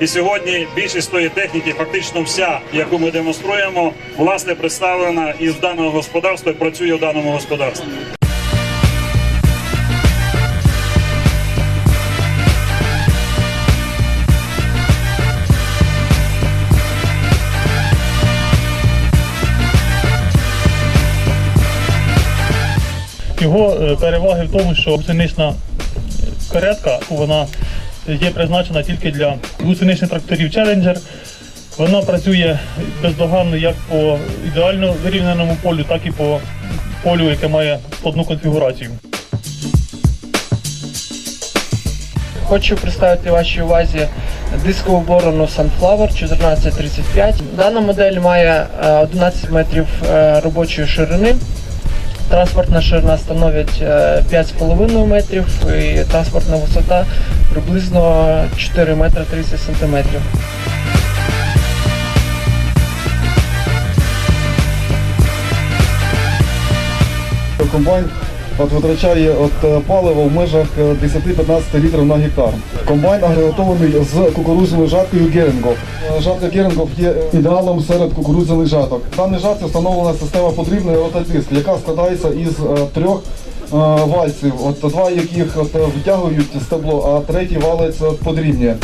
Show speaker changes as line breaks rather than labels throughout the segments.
І сьогодні більшість тої техніки, фактично вся, яку ми демонструємо, власне представлена із даного господарства і працює в даному господарстві.
Його е, переваги в тому, що гусенична каретка вона є призначена тільки для гусеничних тракторів Challenger. Вона працює бездоганно як по ідеально вирівняному полю, так і по полю, яке має складну конфігурацію.
Хочу представити вашій увазі дискову борону Sunflower 1435. Дана модель має е, 11 метрів е, робочої ширини. Транспортна ширина становить е, 5,5 метрів і транспортна висота приблизно 4 метри 30 сантиметрів.
Комбайн от витрачає от е, паливо в межах е, 10-15 літрів на гектар. Комбайн агрегатований з кукурудзяною жаткою Герингов. Е, Жатка Герингов є ідеалом серед кукурудзяних жаток. В даній жатці встановлена система подрібної ротодиск, яка складається із е, трьох е, вальців, от два яких от, е, витягують стебло, а третій валець подрібнює.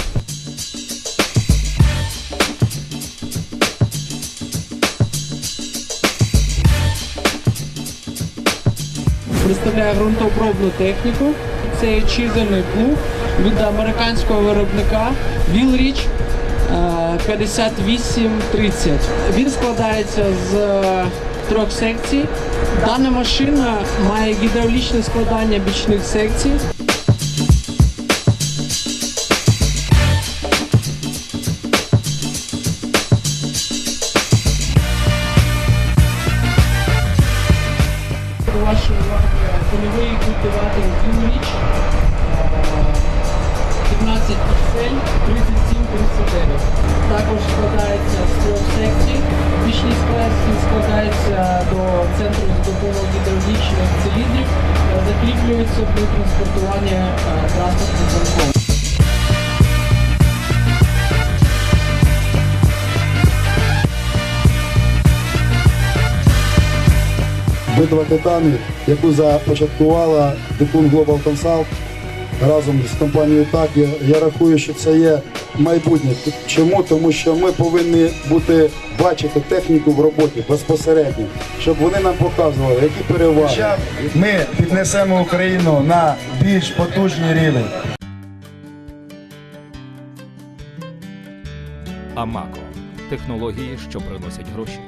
Представляє ґрунтопробну техніку. Це чизельний плуг від американського виробника Вілріч 5830. Він складається з е, трьох секцій. Дана машина має гідравлічне складання бічних секцій. Польовий культиватор річ, 17 піксель 3739. Також складається з трьох секцій. Бічні секції складаються до центру з допомогою гідравлічних циліндрів, закріплюється для транспортування
Битва титанів, яку започаткувала Дикун Global Consult разом з компанією ТАК, я, я рахую, що це є майбутнє. Чому? Тому що ми повинні бути бачити техніку в роботі безпосередньо, щоб вони нам показували, які переваги.
Хоча ми піднесемо Україну на більш потужний рівень.
Амако технології, що приносять гроші.